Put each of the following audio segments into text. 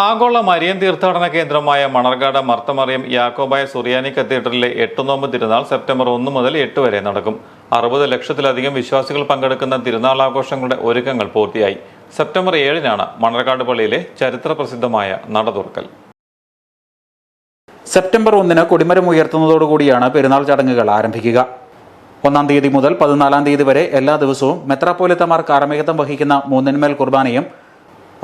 ആഗോള മരിയൻ തീർത്ഥാടന കേന്ദ്രമായ മണർകാട് മർത്തമറിയം യാക്കോബായ സുറിയാനി കത്തീഡ്രലിലെ എട്ടുനോമ്പ് തിരുനാൾ സെപ്റ്റംബർ ഒന്ന് മുതൽ എട്ട് വരെ നടക്കും. അറുപത് ലക്ഷത്തിലധികം വിശ്വാസികൾ പങ്കെടുക്കുന്ന തിരുനാൾ ആഘോഷങ്ങളുടെ ഒരുക്കങ്ങൾ പൂർത്തിയായി. സെപ്റ്റംബർ ഏഴിനാണ് മണർകാട് പള്ളിയിലെ ചരിത്ര പ്രസിദ്ധമായ നട തുറക്കൽ സെപ്റ്റംബർ ഒന്നിന് കൊടിമരം ഉയർത്തുന്നതോടുകൂടിയാണ് പെരുന്നാൾ ചടങ്ങുകൾ ആരംഭിക്കുക. ഒന്നാം തീയതി മുതൽ പതിനാലാം തീയതി വരെ എല്ലാ ദിവസവും മെത്രാപ്പോലിത്തമാർ കാർമ്മികത്വം വഹിക്കുന്ന മൂന്നിന്മേൽ കുർബാനയും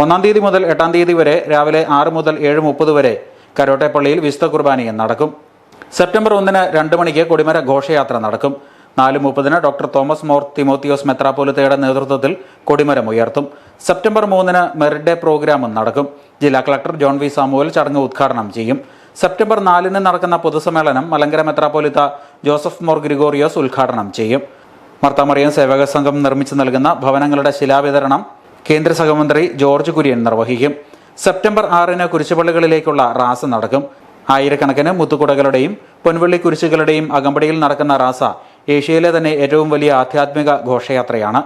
ഒന്നാം തീയതി മുതൽ എട്ടാം തീയതി വരെ രാവിലെ ആറ് മുതൽ ഏഴ് മുപ്പത് വരെ കരോട്ടെപ്പള്ളിയിൽ വിശുദ്ധ കുർബാനയും നടക്കും. സെപ്റ്റംബർ ഒന്നിന് രണ്ട് മണിക്ക് കൊടിമര ഘോഷയാത്ര നടക്കും. നാല് മുപ്പതിന് ഡോക്ടർ തോമസ് മോർ തിമോത്തിയോസ് മെത്രാപോലിത്തയുടെ നേതൃത്വത്തിൽ കൊടിമരം ഉയർത്തും. സെപ്റ്റംബർ മൂന്നിന് മെറിറ്റ് ഡേ പ്രോഗ്രാമും നടക്കും. ജില്ലാ കളക്ടർ ജോൺ വി സാമുവൽ ചടങ്ങ് ഉദ്ഘാടനം ചെയ്യും. സെപ്റ്റംബർ നാലിന് നടക്കുന്ന പൊതുസമ്മേളനം മലങ്കര മെത്രാപ്പോലിത്ത ജോസഫ് മോർ ഗ്രിഗോറിയോസ് ഉദ്ഘാടനം ചെയ്യും. മർത്താമറിയം സേവക സംഘം നിർമ്മിച്ചു നൽകുന്ന ഭവനങ്ങളുടെ ശിലാവിതരണം കേന്ദ്ര സഹമന്ത്രി ജോർജ് കുര്യൻ നിർവഹിക്കും. സെപ്റ്റംബർ ആറിന് കുരിശുപള്ളികളിലേക്കുള്ള റാസ നടക്കും. ആയിരക്കണക്കിന് മുത്തുകുടകളുടെയും പൊൻവെള്ളി കുരിശുകളുടെയും അകമ്പടിയിൽ നടക്കുന്ന റാസ ഏഷ്യയിലെ തന്നെ ഏറ്റവും വലിയ ആധ്യാത്മിക ഘോഷയാത്രയാണ്.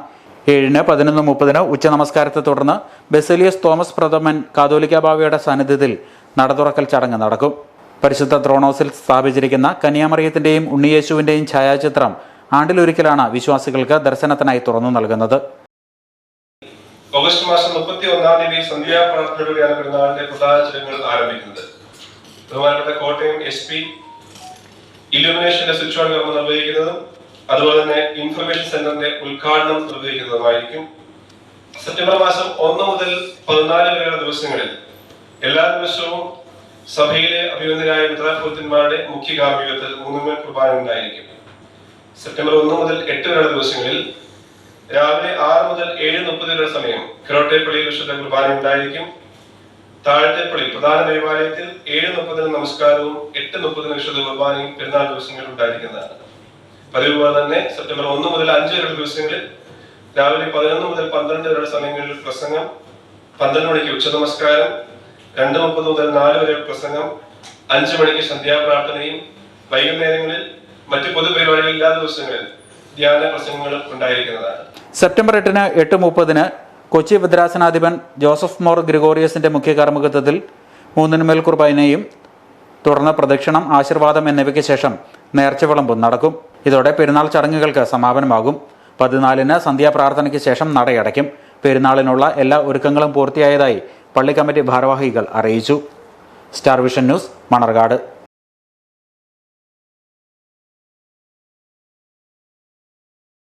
ഏഴിന് പതിനൊന്ന് മുപ്പതിന് ഉച്ച നമസ്കാരത്തെ തുടർന്ന് ബെസലിയസ് തോമസ് പ്രഥമൻ കാതോലിക്ക ബാവയുടെ സാന്നിധ്യത്തിൽ നടതുറക്കൽ ചടങ്ങ് നടക്കും. പരിശുദ്ധ ത്രോണോസിൽ സ്ഥാപിച്ചിരിക്കുന്ന കന്യാമറിയത്തിന്റെയും ഉണ്ണിയേശുവിന്റെയും ഛായാചിത്രം ആണ്ടിലൊരിക്കലാണ് വിശ്വാസികൾക്ക് ദർശനത്തിനായി തുറന്നു നൽകുന്നത്. ഓഗസ്റ്റ് മാസം മുപ്പത്തി ഒന്നാം തീയതി സന്ധ്യാ പ്രാർത്ഥനയോടെയാണ് പെരുന്നാളിന്റെ പ്രധാന ആരംഭിക്കുന്നത്. ബഹുമാനപ്പെട്ട കോട്ടയം എസ് പി ഇലുമിനേഷന്റെ സ്വിച്ച് ഓൺ കർമ്മം നിർവഹിക്കുന്നതും അതുപോലെ തന്നെ ഇൻഫർമേഷൻ സെന്ററിന്റെ ഉദ്ഘാടനം നിർവഹിക്കുന്നതുമായിരിക്കും. സെപ്റ്റംബർ മാസം ഒന്ന് മുതൽ പതിനാല് വരെയുള്ള ദിവസങ്ങളിൽ എല്ലാ ദിവസവും സഭയിലെ അഭിനന്ദനായ മിത്രാപുരത്തന്മാരുടെ മുഖ്യ കാർമ്മികത്തിൽ മൂന്നുമേൽ കുർബാന ഉണ്ടായിരിക്കും സെപ്റ്റംബർ ഒന്ന് മുതൽ എട്ട് വരെയുള്ള ദിവസങ്ങളിൽ രാവിലെ ആറ് മുതൽ ഏഴ് മുപ്പത് വരെ സമയം കിരോട്ടേപ്പള്ളിയിൽ വിശുദ്ധ കുർബാന ഉണ്ടായിരിക്കും. താഴത്തെപ്പള്ളി പ്രധാന ദേവാലയത്തിൽ ഏഴ് മുപ്പതിന് നമസ്കാരവും എട്ട് മുപ്പതിന് വിശുദ്ധ കുർബാനയും പെരുന്നാൾ ദിവസങ്ങളിൽ ഉണ്ടായിരിക്കുന്നതാണ്. പതിവ് പോലെ തന്നെ സെപ്റ്റംബർ ഒന്ന് മുതൽ അഞ്ച് വരെയുള്ള ദിവസങ്ങളിൽ രാവിലെ പതിനൊന്ന് മുതൽ പന്ത്രണ്ട് വരെയുള്ള സമയങ്ങളിൽ പ്രസംഗം പന്ത്രണ്ട് മണിക്ക് ഉച്ച നമസ്കാരം രണ്ട് മുപ്പത് മുതൽ നാല് വരെ പ്രസംഗം അഞ്ചു മണിക്ക് സന്ധ്യാപ്രാർത്ഥനയും വൈകുന്നേരങ്ങളിൽ മറ്റു പൊതുപരിപാടികൾ ഇല്ലാത്ത ദിവസങ്ങളിൽ ഉണ്ടായിരിക്കുന്നതാണ്. സെപ്റ്റംബർ എട്ടിന് എട്ട് മുപ്പതിന് കൊച്ചി ഭദ്രാസനാധിപൻ ജോസഫ് മോർ ഗ്രിഗോറിയസിന്റെ മുഖ്യ കാർമ്മികത്വത്തിൽ മൂന്നിനുമേൽ കുർബാനയും തുടർന്ന് പ്രദക്ഷിണം ആശീർവാദം എന്നിവയ്ക്ക് ശേഷം നേർച്ച വിളമ്പും നടക്കും. ഇതോടെ പെരുന്നാൾ ചടങ്ങുകൾക്ക് സമാപനമാകും. പതിനാലിന് സന്ധ്യാപ്രാർത്ഥനയ്ക്ക് ശേഷം നടയടയ്ക്കും. പെരുന്നാളിനുള്ള എല്ലാ ഒരുക്കങ്ങളും പൂർത്തിയായതായി പള്ളി കമ്മിറ്റി ഭാരവാഹികൾ അറിയിച്ചു. Star vision news Manarcad.